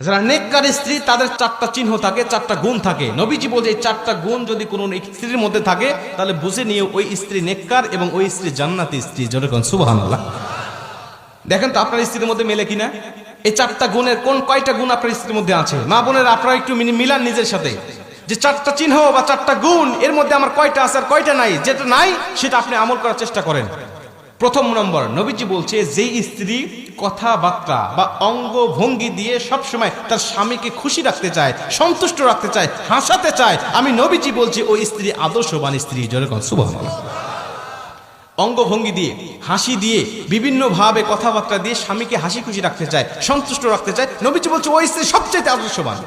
যারা নেককার স্ত্রী, তাদের চারটা চিহ্ন থাকে, চারটা গুণ থাকে। নবীজি বলছে, এই চারটা গুণ যদি কোনো স্ত্রীর মধ্যে থাকে, তাহলে বুঝে নিয়ে ওই স্ত্রী নেককার এবং ওই স্ত্রী জান্নাতি স্ত্রী। যেরকম সুবহানাল্লাহ। দেখেন তো, আপনার স্ত্রীর মধ্যে মেলে কিনা? এই চারটা গুণের কোন কয়টা গুণ আপনার স্ত্রীর মধ্যে আছে? মা বোনের, আপনারা একটু মিলান নিজের সাথে। যে চারটা চিহ্ন বা চারটা গুণ, এর মধ্যে আমার কয়টা আছে আর কয়টা নাই? যেটা নাই, সেটা আপনি আমল করার চেষ্টা করেন। প্রথম নম্বর, নবীজি বলছে, যেই স্ত্রী কথাবার্তা বা অঙ্গ ভঙ্গি দিয়ে সব সময় তার স্বামীকে খুশি রাখতে চায়, সন্তুষ্ট রাখতে চায়, হাসাতে চায়। আমি নবীজি বলছি, ওই স্ত্রী আদর্শবান স্ত্রী যেরকম সুবহানাল্লাহ। অঙ্গভঙ্গি দিয়ে, হাসি দিয়ে, বিভিন্নভাবে কথাবার্তা দিয়ে স্বামীকে হাসি খুশি রাখতে চায়, সন্তুষ্ট রাখতে চায়। নবীজি বলছে, ওই স্ত্রী সবচেয়ে আদর্শবান।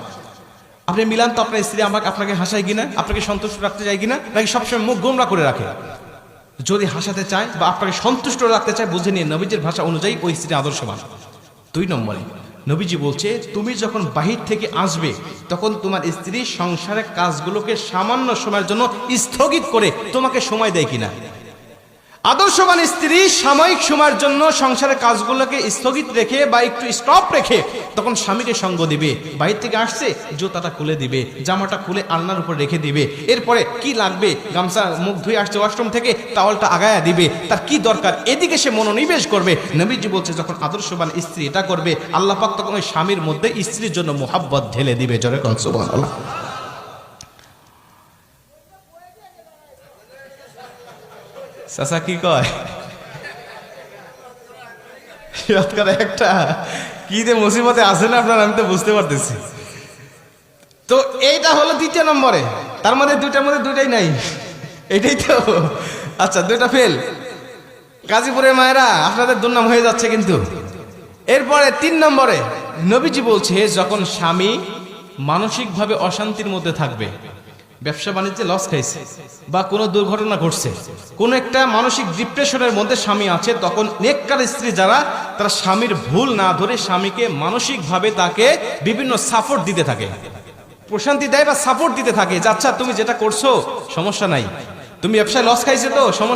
আপনি মিলান তো আপনার স্ত্রী আমাকে, আপনাকে হাসায় কিনা? আপনাকে সন্তুষ্ট রাখতে চায় কিনা? নাকি সবসময় মুখ গোমরা করে রাখে? যদি হাসাতে চায় বা আপনাকে সন্তুষ্ট রাখতে চায়, বুঝে নিয়ে নবীজির ভাষা অনুযায়ী ওই স্ত্রী আদর্শবান। দুই নম্বরে, নবীজি বলছে, তুমি যখন বাহির থেকে আসবে, তখন তোমার স্ত্রী সংসারের কাজগুলোকে সামান্য সময়ের জন্য স্থগিত করে তোমাকে সময় দেয় কিনা? আদর্শবান স্ত্রী সাময়িক সময়ের জন্য সংসারের কাজগুলোকে স্থগিত রেখে বা একটু স্টপ রেখে তখন স্বামীকে সঙ্গ দিবে। বাইরে থেকে আসছে, জুতাটা খুলে দিবে, জামাটা খুলে আলনার উপর রেখে দিবে। এরপরে কি লাগবে? গামছা, মুখ ধুয়ে আসছে ওয়াশরুম থেকে, টাওয়ালটা আগায়া দিবে। তার কি দরকার? এদিকে সে মনোনিবেশ করবে। নবীজি বলছে, যখন আদর্শবান স্ত্রী এটা করবে, আল্লাহ পাক তখন ওই স্বামীর মধ্যে স্ত্রীর জন্য মোহাব্বত ঢেলে দিবে। জরে কনসুবান চাচা কি কয়? একটা। কি যে মুসিবতে আছে না আপনার, আমি তো বুঝতে পারতেছি। তো এইটা হলো দ্বিতীয় নম্বরে। তার মধ্যে দুইটার মধ্যে দুইটাই নাই। এটাই তো। আচ্ছা দুইটা ফেল গাজীপুরের মায়েরা, আপনাদের দুর্নাম হয়ে যাচ্ছে কিন্তু। এরপরে তিন নম্বরে নবীজি বলছে, যখন স্বামী মানসিকভাবে অশান্তির মধ্যে থাকবে ব্যবসা বাণিজ্যে লস খাইছে বা কোনো দুর্ঘটনা ঘটছে। কোনো একটা মানসিক ডিপ্রেশনের মধ্যে স্বামী আছে, তখন নেককার স্ত্রী যারা, তারা স্বামীর ভুল না ধরে স্বামীকে মানসিকভাবে তাকে বিভিন্ন সাপোর্ট দিতে থাকে। প্রশান্তি দেয় বা সাপোর্ট দিতে থাকে যে আচ্ছা তুমি যেটা করছ, সমস্যা নাই। তুমি ব্যবসায় লস খাইছে তো, সমস্যা